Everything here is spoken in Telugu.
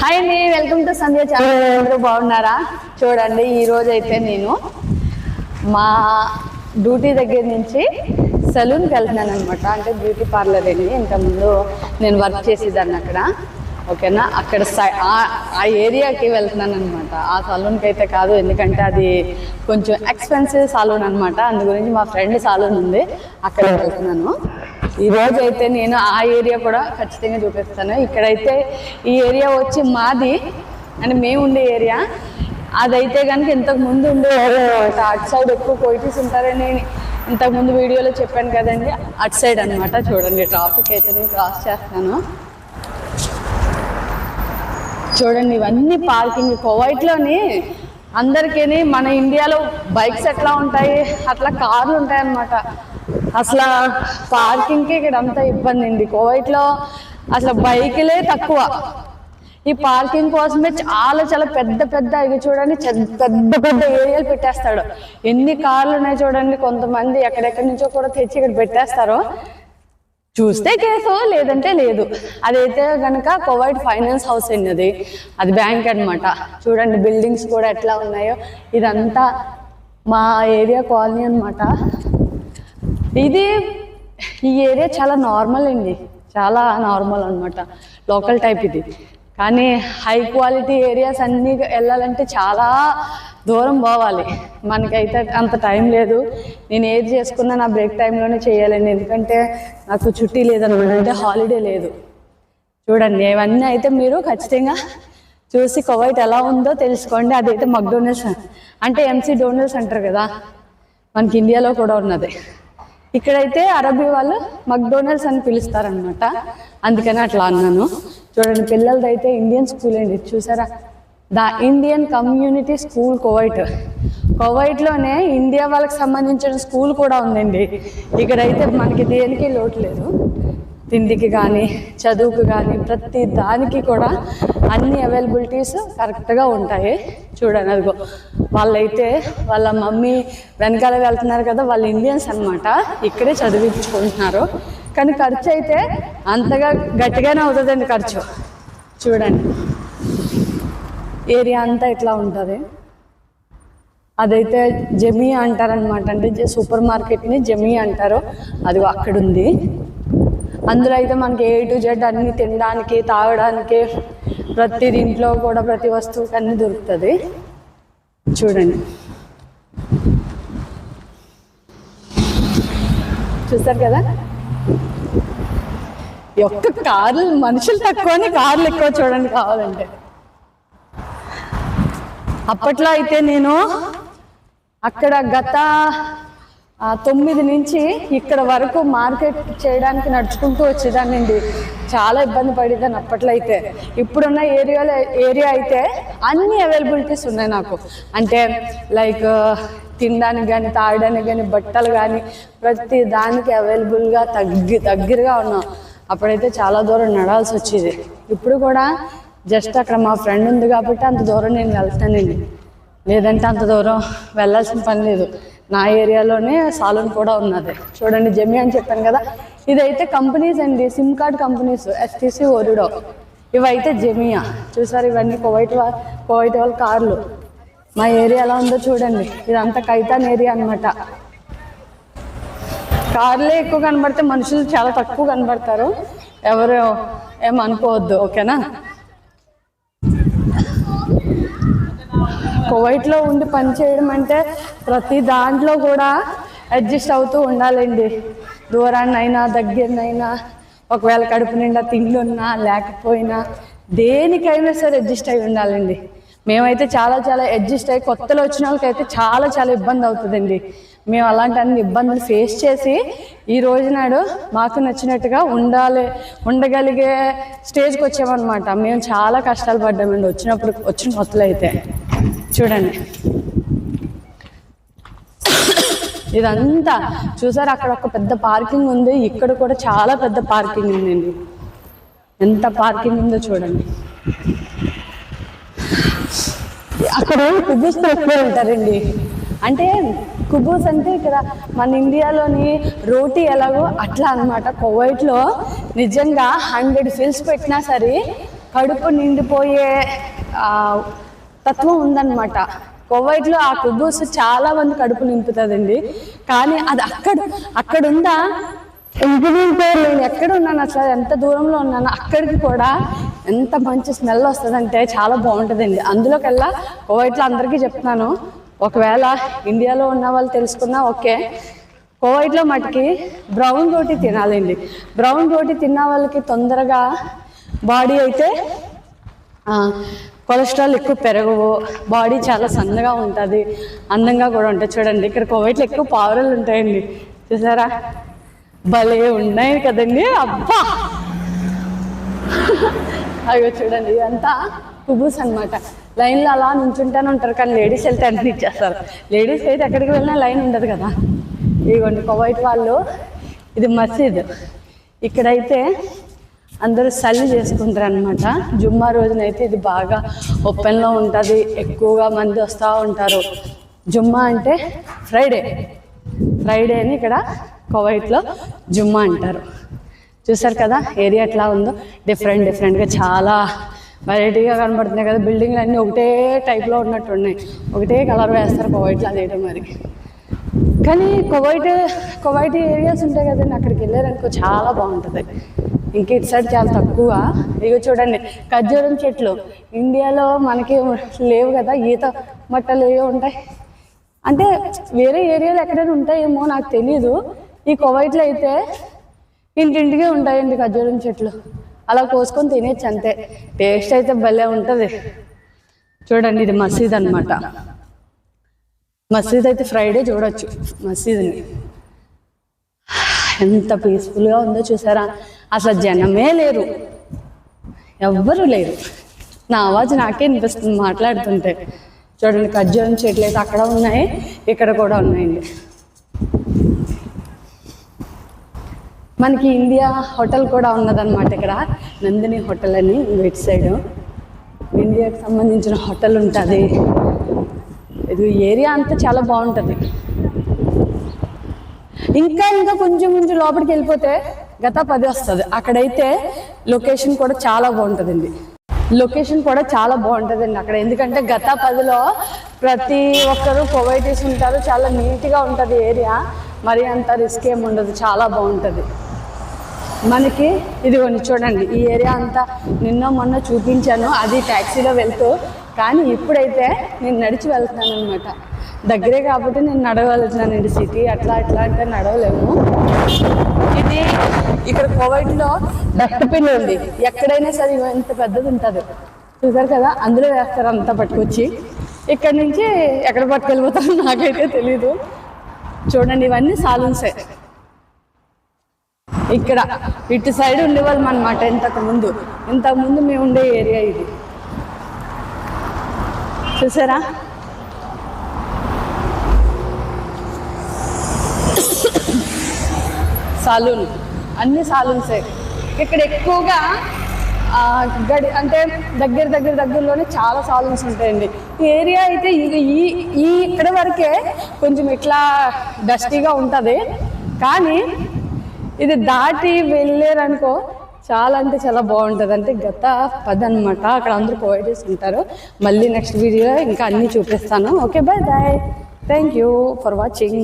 హాయ్ అండి వెల్కమ్ టు సంధ్య ఛానల్. అందరూ బాగున్నారా? చూడండి ఈ రోజు అయితే నేను మా డ్యూటీ దగ్గర నుంచి సలూన్కి వెళ్తున్నాను అనమాట అంటే బ్యూటీ పార్లర్ అండి. ఇంతకుముందు నేను వర్క్ చేసేదాన్ని అక్కడ. ఓకేనా? అక్కడ ఆ- ఆ ఏరియాకి వెళ్తున్నాను అనమాట ఆ సలూన్కి అయితే కాదు. ఎందుకంటే అది కొంచెం ఎక్స్పెన్సివ్ సలూన్ అనమాట అందు గురించి మా ఫ్రెండ్ సలూన్ ఉంది. అక్కడ వెళ్తున్నాను. ఈ రోజు అయితే నేను ఆ ఏరియా కూడా ఖచ్చితంగా చూపిస్తాను. ఇక్కడైతే ఈ ఏరియా వచ్చి మాది అంటే మేము ఉండే ఏరియా. అదైతే కనుక ఇంతకు ముందు ఉండే అటు సైడ్ ఎక్కువ కోయిటీస్ ఉంటారని ఇంతకు ముందు వీడియోలో చెప్పాను కదండి. అటు సైడ్ అన్నమాట. చూడండి ట్రాఫిక్ అయితే నేను క్రాస్ చేస్తున్నాను చూడండి ఇవన్నీ పార్కింగ్ కోవైట్లోని అందరికీ మన ఇండియాలో బైక్స్ ఎట్లా ఉంటాయి? అట్లా కార్లు ఉంటాయి అన్నమాట అసలు పార్కింగ్కి ఇక్కడ అంతా ఇబ్బంది అండి. కోవైట్లో అసలు బైకులే తక్కువ. ఈ పార్కింగ్ కోసమే చాలా చాలా పెద్ద పెద్ద ఇవి చూడండి పెద్ద పెద్ద ఏరియాలు పెట్టేస్తాడు. ఎన్ని కార్లు ఉన్నాయి చూడండి కొంతమంది ఎక్కడెక్కడి నుంచో కూడా తెచ్చి ఇక్కడ పెట్టేస్తారు. చూస్తే కేసు లేదంటే లేదు. అదైతే కనుక కోవైట్ ఫైనాన్స్ హౌస్ అండి అది. అది బ్యాంక్ అన్నమాట. చూడండి బిల్డింగ్స్ కూడా ఎట్లా ఉన్నాయో. ఇదంతా మా ఏరియా కాలనీ అన్నమాట. ఇది ఈ ఏరియా చాలా నార్మల్ అండి. చాలా నార్మల్ అన్నమాట. లోకల్ టైప్ ఇది. కానీ హై క్వాలిటీ ఏరియాస్ అన్నీ వెళ్ళాలంటే చాలా దూరం పోవాలి. మనకైతే అంత టైం లేదు. నేను ఏది చేసుకున్నా నా బ్రేక్ టైంలోనే చేయాలండి. ఎందుకంటే నాకు చుట్టీ లేదనమాట. అంటే హాలిడే లేదు. చూడండి ఇవన్నీ అయితే మీరు ఖచ్చితంగా చూసి కువైట్ ఎలా ఉందో తెలుసుకోండి. అదైతే మక్డోనల్డ్స్ అంటే ఎంసీ డోనల్స్ అంటారు కదా. మనకి ఇండియాలో కూడా ఉన్నది. ఇక్కడైతే అరబీ వాళ్ళు మక్డోనల్డ్స్ అని పిలుస్తారనమాట అందుకని అట్లా అన్నాను. చూడండి పిల్లలది అయితే ఇండియన్ స్కూల్ అండి. చూసారా? The Indian community school Kuwait కోవైట్లోనే India వాళ్ళకి సంబంధించిన స్కూల్ కూడా ఉందండి. ఇక్కడైతే మనకి దేనికి లోటు లేదు. తిండికి కానీ చదువుకు కానీ ప్రతి దానికి కూడా అన్ని అవైలబిలిటీస్ కరెక్ట్గా ఉంటాయి. చూడండి అదిగో. వాళ్ళైతే వాళ్ళ మమ్మీ వెనకాల వెళ్తున్నారు కదా వాళ్ళు ఇండియన్స్ అనమాట ఇక్కడే చదివించుకుంటున్నారు. కానీ ఖర్చు అయితే అంతగా గట్టిగానే అవుతుందండి ఖర్చు. చూడండి. ఏరియా అంతా ఇట్లా ఉంటుంది? అదైతే జమీ అంటారనమాట అంటే జ- సూపర్ మార్కెట్ని జమీ అంటారు. అది అక్కడ ఉంది అందులో అయితే మనకి ఏ టు జెడ్ అన్నీ తినడానికి తాగడానికి ప్రతి దీంట్లో కూడా ప్రతి వస్తువుకి అన్నీ దొరుకుతుంది. చూడండి. చూస్తారు కదా? ఒక్క కార్లు మనుషులు తక్కువని కార్లు ఎక్కువ చూడండి కావాలంటే. అప్పట్లో అయితే నేను అక్కడ గత తొమ్మిది నుంచి ఇక్కడ వరకు మార్కెట్ చేయడానికి నడుచుకుంటూ వచ్చేదానండి చాలా ఇబ్బంది పడేదాన్ని అప్పట్లో అయితే ఇప్పుడున్న ఏరియాలో ఏరియా అయితే అన్ని అవైలబిలిటీస్ ఉన్నాయి నాకు. అంటే లైక్ తినడానికి కానీ తాగడానికి కానీ బట్టలు కానీ ప్రతి దానికి అవైలబుల్గా తగ్గి దగ్గరగా ఉన్నాం. అప్పుడైతే చాలా దూరం నడాల్సి వచ్చేది. ఇప్పుడు కూడా జస్ట్ అక్కడ మా ఫ్రెండ్ ఉంది కాబట్టి అంత దూరం నేను వెళ్తానండి. లేదంటే అంత దూరం వెళ్ళాల్సిన పని లేదు. నా ఏరియాలోనే సాలూన్ కూడా ఉన్నది. చూడండి జమి అని చెప్పాను కదా. ఇదైతే కంపెనీస్ అండి. SIM card companies STC Ooredoo ఇవైతే జమియా. చూసారు ఇవన్నీ కువైట్ వా కువైట్ వాళ్ళ కార్లు. మా ఏరియా ఎలా ఉందో చూడండి. ఇదంతా కైతాన్ ఏరియా అనమాట కార్లే ఎక్కువ కనబడితే మనుషులు చాలా తక్కువ కనబడతారు. ఎవరు ఏమనుకోవద్దు ఓకేనా? కువైట్లో ఉండి పని చేయడం అంటే ప్రతి దాంట్లో కూడా అడ్జస్ట్ అవుతూ ఉండాలండి. దూరాన్నైనా దగ్గరనైనా ఒకవేళ కడుపు నిండా తిండున్నా లేకపోయినా దేనికైనా సరే అడ్జస్ట్ అయి ఉండాలండి. మేమైతే చాలా చాలా అడ్జస్ట్ అయ్యి కొత్తలో వచ్చిన వాళ్ళకైతే చాలా చాలా ఇబ్బంది అవుతుందండి. మేము అలాంటి అన్ని ఇబ్బందులు ఫేస్ చేసి ఈ రోజు నాడు మాకు నచ్చినట్టుగా ఉండాలి ఉండగలిగే స్టేజ్కి వచ్చామన్నమాట. మేము చాలా కష్టాలు పడ్డామండి. వచ్చినప్పుడు వచ్చిన కొత్తలో అయితే. చూడండి. ఇదంతా చూసారు? అక్కడ ఒక పెద్ద పార్కింగ్ ఉంది. ఇక్కడ కూడా చాలా పెద్ద పార్కింగ్ ఉందండి. ఎంత పార్కింగ్ ఉందో చూడండి. అక్కడ కుబూస్ ఎక్కువ ఉంటారండి. అంటే కుబూస్ అంటే ఇక్కడ మన ఇండియాలోని రోటీ ఎలాగో అట్లా అనమాట కువైట్లో నిజంగా హండ్రెడ్ ఫిల్స్ పెట్టినా సరే కడుపు నిండిపోయే తత్వం ఉందన్నమాట. కువైట్లో ఆ కుబూస్ చాలా మంది కడుపు నింపుతుందండి. కానీ అది అక్కడ అక్కడుందా ఇంజనీరింగ్ పేరు నేను ఎక్కడ ఉన్నాను అసలు ఎంత దూరంలో ఉన్నాను అక్కడికి కూడా ఎంత మంచి స్మెల్ వస్తుందంటే చాలా బాగుంటుందండి. అందులోకెల్లా కువైట్లో అందరికీ చెప్తున్నాను ఒకవేళ ఇండియాలో ఉన్న వాళ్ళు తెలుసుకున్నా ఓకే. కోవైట్లో మటుకి బ్రౌన్ రోటీ తినాలండి. బ్రౌన్ రోటీ తిన్న వాళ్ళకి తొందరగా బాడీ అయితే కొలెస్ట్రాల్ ఎక్కువ పెరగవు బాడీ చాలా సన్నగా ఉంటుంది. అందంగా కూడా ఉంటుంది చూడండి. ఇక్కడ కువైట్లో ఎక్కువ పావురాలు ఉంటాయండి. చూసారా? భలే ఉన్నాయి కదండి. అబ్బా! అయ్యో చూడండి ఇదంతా కుబూస్ అనమాట లైన్లో అలా నుంచుంటానే ఉంటారు కానీ లేడీస్ వెళ్తే అన్ని ఇచ్చేస్తారు. లేడీస్ అయితే ఎక్కడికి వెళ్ళినా లైన్ ఉండదు కదా. ఇదిగోండి కువైట్ వాళ్ళు. ఇది మసీద్. ఇక్కడైతే అందరూ సల్లి చేసుకుంటారు అనమాట జుమ్మా రోజునైతే ఇది బాగా ఓపెన్లో ఉంటుంది ఎక్కువగా మంది వస్తూ ఉంటారు. జుమ్మా అంటే ఫ్రైడే. ఫ్రైడే అని ఇక్కడ కువైట్లో జుమ్మా అంటారు. చూసారు కదా ఏరియా ఎట్లా ఉందో? డిఫరెంట్ డిఫరెంట్గా చాలా వెరైటీగా కనబడుతున్నాయి కదా. బిల్డింగ్లు అన్నీ ఒకటే టైప్లో ఉన్నట్టు ఉన్నాయి. ఒకటే కలర్ వేస్తారు కువైట్లో అదేయడం మరి. కానీ కువైట్ కువైట్ ఏరియాస్ ఉంటాయి కదండి అక్కడికి వెళ్ళారనుకో చాలా బాగుంటుంది. ఇంక ఇటు సైడ్ చాలా తక్కువ. ఇగో చూడండి ఖర్జూరం చెట్లు. ఇండియాలో మనకి లేవు కదా ఈత మట్టలు ఏవో ఉంటాయి. అంటే వేరే ఏరియాలో ఎక్కడైనా ఉంటాయేమో నాకు తెలీదు. ఈ కువైట్లో అయితే ఇంటింటికి ఉంటాయండి ఖర్జూరం చెట్లు. అలా కోసుకొని తినేచ్చు అంతే. టేస్ట్ అయితే భలే ఉంటుంది. చూడండి ఇది మసీద్ అన్నమాట. మసీద్ అయితే ఫ్రైడే చూడొచ్చు మసీద్ని. ఎంత పీస్ఫుల్గా ఉందో చూసారా? అసలు జనమే లేరు. ఎవ్వరూ లేరు. నా ఆవాజ్ నాకే అనిపిస్తుంది మాట్లాడుతుంటే. చూడండి ఖర్జూరం చెట్లు అయితే అక్కడ ఉన్నాయి ఇక్కడ కూడా ఉన్నాయండి. మనకి ఇండియా హోటల్ కూడా ఉన్నదన్నమాట ఇక్కడ. నందిని హోటల్ అని వెట్ సైడ్. ఇండియాకి సంబంధించిన హోటల్ ఉంటుంది. ఇది ఏరియా అంతా చాలా బాగుంటుంది. ఇంకా ఇంకా కొంచెం కొంచెం లోపలికి వెళ్ళిపోతే గత పది వస్తుంది. అక్కడైతే లొకేషన్ కూడా చాలా బాగుంటుందండి. లొకేషన్ కూడా చాలా బాగుంటుందండి అక్కడ. ఎందుకంటే గత పదిలో ప్రతి ఒక్కరు చేసి ఉంటారు. చాలా నీట్గా ఉంటుంది ఏరియా. మరి అంత రిస్క్ ఏమి ఉండదు. చాలా బాగుంటుంది. మనకి ఇదిగోండి చూడండి. ఈ ఏరియా అంతా నిన్న మొన్న చూపించాను. అది ట్యాక్సీలో వెళ్తూ. కానీ ఇప్పుడైతే నేను నడిచి వెళ్తున్నాను అనమాట దగ్గరే కాబట్టి నేను నడవగలుగుతున్నానండి సిటీ అట్లా అట్లా అంటే నడవలేము. ఇది ఇక్కడ కోవైట్లో డస్ట్బిన్ ఉంది. ఎక్కడైనా సరే ఇగో ఇంత పెద్దది ఉంటుంది. చూసారు కదా అందులో వేస్తారు అంతా పట్టుకొచ్చి. ఇక్కడ నుంచి ఎక్కడ పట్టుకెళ్ళిపోతారో నాకైతే తెలీదు. చూడండి ఇవన్నీ సాలూన్సే ఇక్కడ ఇటు సైడ్ ఉండేవాళ్ళం అనమాట ఇంతకు ముందు. ఇంతకు ముందు మేము ఉండే ఏరియా ఇది. చూసారా? సాలూన్. అన్ని సాలూన్సే. ఇక్కడ ఎక్కువగా గడి అంటే దగ్గర దగ్గర దగ్గరలోనే చాలా సాలూన్స్ ఉంటాయండి. ఈ ఏరియా అయితే ఇది ఈ ఈ ఇక్కడ వరకే కొంచెం ఇట్లా డస్టీగా ఉంటుంది. కానీ ఇది దాటి వెళ్ళారనుకో చాలా అంటే చాలా బాగుంటుంది. అంటే గత పది అనమాట అక్కడ అందరూ ప్రొవైడ్ ఉంటారు మళ్ళీ నెక్స్ట్ వీడియో ఇంకా అన్నీ చూపిస్తాను. Okay bye bye thank you for watching